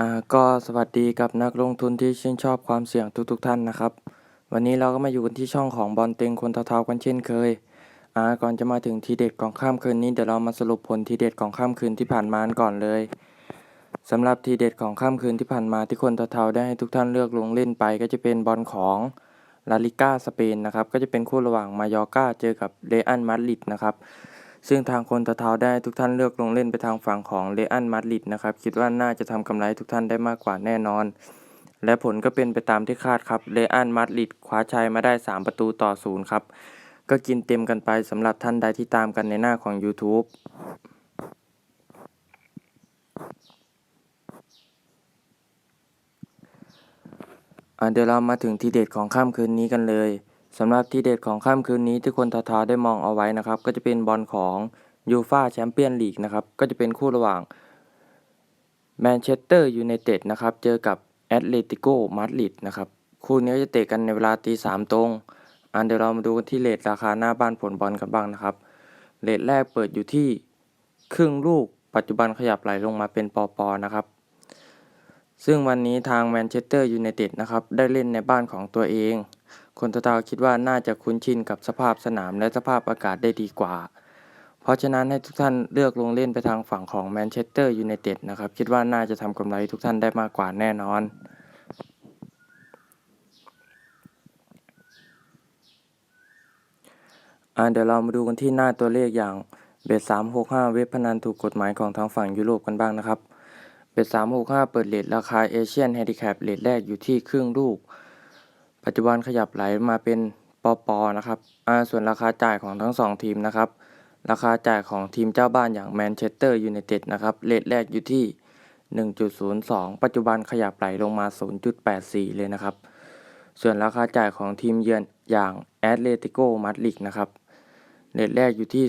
อ่าก็สวัสดีกับนักลงทุนที่ชื่นชอบความเสี่ยงทุกๆทท่านนะครับ วันนี้เราก็มาอยู่กันที่ช่องของบอลเต็งคนเทาๆกันเช่นเคยอ่าก่อนจะมาถึงทีเด็ดของข้ามคืนนี้เดี๋ยวเรามาสรุปผลทีเด็ดของข้ามคืนที่ผ่านมาก่อนเลยสำหรับทีเด็ดของข้ามคืนที่ผ่านมาที่คนเทาๆได้ให้ทุกท่านเลือกลงเล่นไป ก็จะเป็นบอลของลาลิก้าสเปนนะครับก็จะเป็นคู่ระหว่างมายอร์กาเจอกับเรอัลมาดริดนะครับ ซึ่งทางคนเทาได้ทุกท่านเลือกลงเล่นไปทางฝั่งของเรอัลมาดริดนะครับ คิดว่าน่าจะทำกำไรทุกท่านได้มากกว่าแน่นอน และผลก็เป็นไปตามที่คาดครับเรอัลมาดริดคว้าชัยมาได้ 3 ประตูต่อศูนย์ครับ ก็กินเต็มกันไปสำหรับท่านใดที่ตามกันในหน้าของ YouTube อ่าเดี๋ยวเรามาถึงทีเด็ดของค่ำคืนนี้กันเลย สำหรับทีเด็ดของค่ำคืนนี้ที่คนทาๆได้มองเอาไว้นะครับ ก็จะเป็นบอลของยูฟาแชมเปี้ยนลีกนะครับ ก็จะเป็นคู่ระหว่างแมนเชสเตอร์ยูไนเต็ดนะครับ เจอกับแอตเลติโกมาดริดนะครับ คู่นี้จะเตะกันในเวลาตีสามตรง อันเดี๋ยวเรามาดูกันที่เลทราคาหน้าบ้านผลบอลกันบ้างนะครับ เลทแรกเปิดอยู่ที่ครึ่งลูกปัจจุบันขยับไหลลงมาเป็นปอปอนะครับ ซึ่งวันนี้ทางแมนเชสเตอร์ยูไนเต็ดนะครับได้เล่นในบ้านของตัวเอง คนตาคิดว่าน่าจะคุ้นชินกับสภาพสนามและสภาพอากาศได้ดีกว่า เพราะฉะนั้นให้ทุกท่านเลือกลงเล่นไปทางฝั่งของแมนเชสเตอร์ยูไนเต็ดนะครับคิดว่าน่าจะทำกำไรทุกท่านได้มากกว่าแน่นอนอ่าเดี๋ยวเรามาดูกันที่หน้าตัวเลขอย่างเบสสามหกห้าเว็บพนันถูกกฎหมายของทางฝั่งยุโรปกันบ้างนะครับ เบสสามหกห้าเปิดเลทราคาเอเชียนแฮนดิแคปเลทแรกอยู่ที่ครึ่งลูก ปัจจุบันขยับไหลมาเป็นปอปอนะครับส่วนราคาจ่ายของทั้งสองทีมนะครับ ราคาจ่ายของทีมเจ้าบ้านอย่างแมนเชสเตอร์ยูไนเต็ดนะครับเลทแรกอยู่ที่ 1.02 ปัจจุบันขยับไหลลงมา 0.84 เลยนะครับ ส่วนราคาจ่ายของทีมเยือนอย่างแอตเลติโกมาดริดนะครับเลทแรกอยู่ที่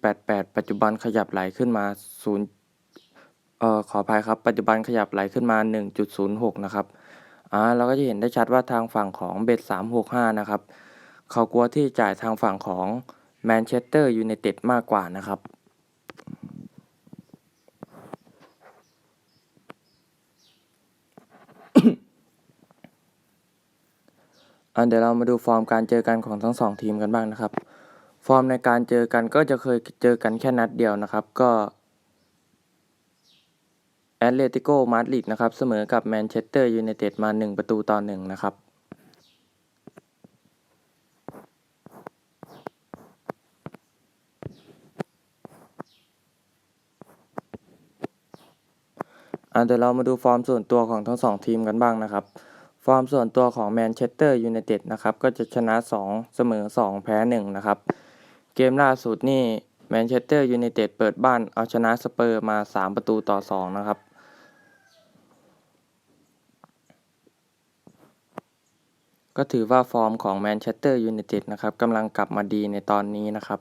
0.88 ปัจจุบันขยับไหลขึ้นมา 0 เอ่อขออภัยครับ ปัจจุบันขยับไหลขึ้นมา 1.06 นะครับ อ่า เราก็จะเห็นได้ชัดว่าทางฝั่งของเบส365 นะครับ เขากลัวที่จ่ายทางฝั่งของแมนเชสเตอร์ยูไนเต็ดมากกว่านะครับอ่าเดี๋ยวเรามาดูฟอร์มการเจอกันของทั้งสองทีมกันบ้างนะครับ ฟอร์มในการเจอกันก็จะเคยเจอกันแค่นัดเดียวนะครับ ก็ แอตเลติโกมาดริดนะครับเสมอกับแมนเชสเตอร์ยูไนเต็ดมา 1 ประตูต่อ1นะครับอ่าเดี๋ยวเรามาดูฟอร์มส่วนตัวของทั้งสองทีมกันบ้างนะครับ ฟอร์มส่วนตัวของแมนเชสเตอร์ยูไนเต็ดนะครับก็จะชนะ 2 เสมอ 2 แพ้ 1 นะครับ เกมล่าสุดนี่แมนเชสเตอร์ยูไนเต็ดเปิดบ้านเอาชนะสเปอร์มา 3 ประตูต่อ 2 นะครับ ก็ถือว่าฟอร์มของแมนเชสเตอร์ยูไนเต็ดนะครับกำลังกลับมาดีในตอนนี้นะครับ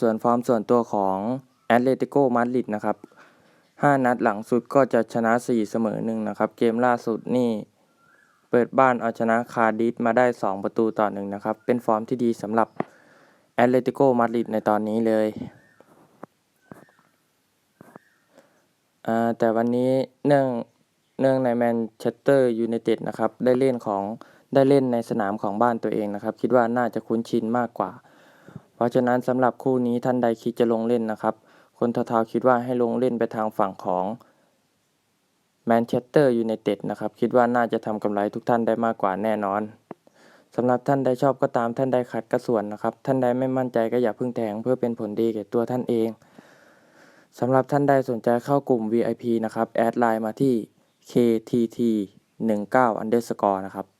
ส่วนฟอร์มส่วนตัวของแอตเลติโกมาดริดนะครับ 5 นัดหลังสุดก็จะชนะ 4 เสมอ1นะครับ เกมล่าสุดนี่ เปิดบ้านเอาชนะคาร์ดิฟมาได้ 2 ประตูต่อ1นะครับ เป็นฟอร์มที่ดีสำหรับ แอตเลติโกมาดริดในตอนนี้เลยอ่าแต่วันนี้เนื่องเนื่องในแมนเชสเตอร์ยูไนเต็ดนะครับได้เล่นของได้เล่นในสนามของบ้านตัวเองนะครับ คิดว่าน่าจะคุ้นชินมากกว่า เพราะฉะนั้นสำหรับคู่นี้ท่านใดคิดจะลงเล่นนะครับ คนเทาๆคิดว่าให้ลงเล่นไปทางฝั่งของแมนเชสเตอร์ยูไนเต็ดนะครับ คิดว่าน่าจะทำกำไรทุกท่านได้มากกว่าแน่นอน สำหรับท่านใดชอบก็ตามท่านใดขัดก็ส่วนนะครับ ท่านใดไม่มั่นใจก็อย่าพึ่งแทงเพื่อเป็นผลดีแก่ตัวท่านเองสำหรับท่านใดสนใจเข้ากลุ่ม VIP นะครับ แอดไลน์มาที่ KTT 19 underscore นะครับ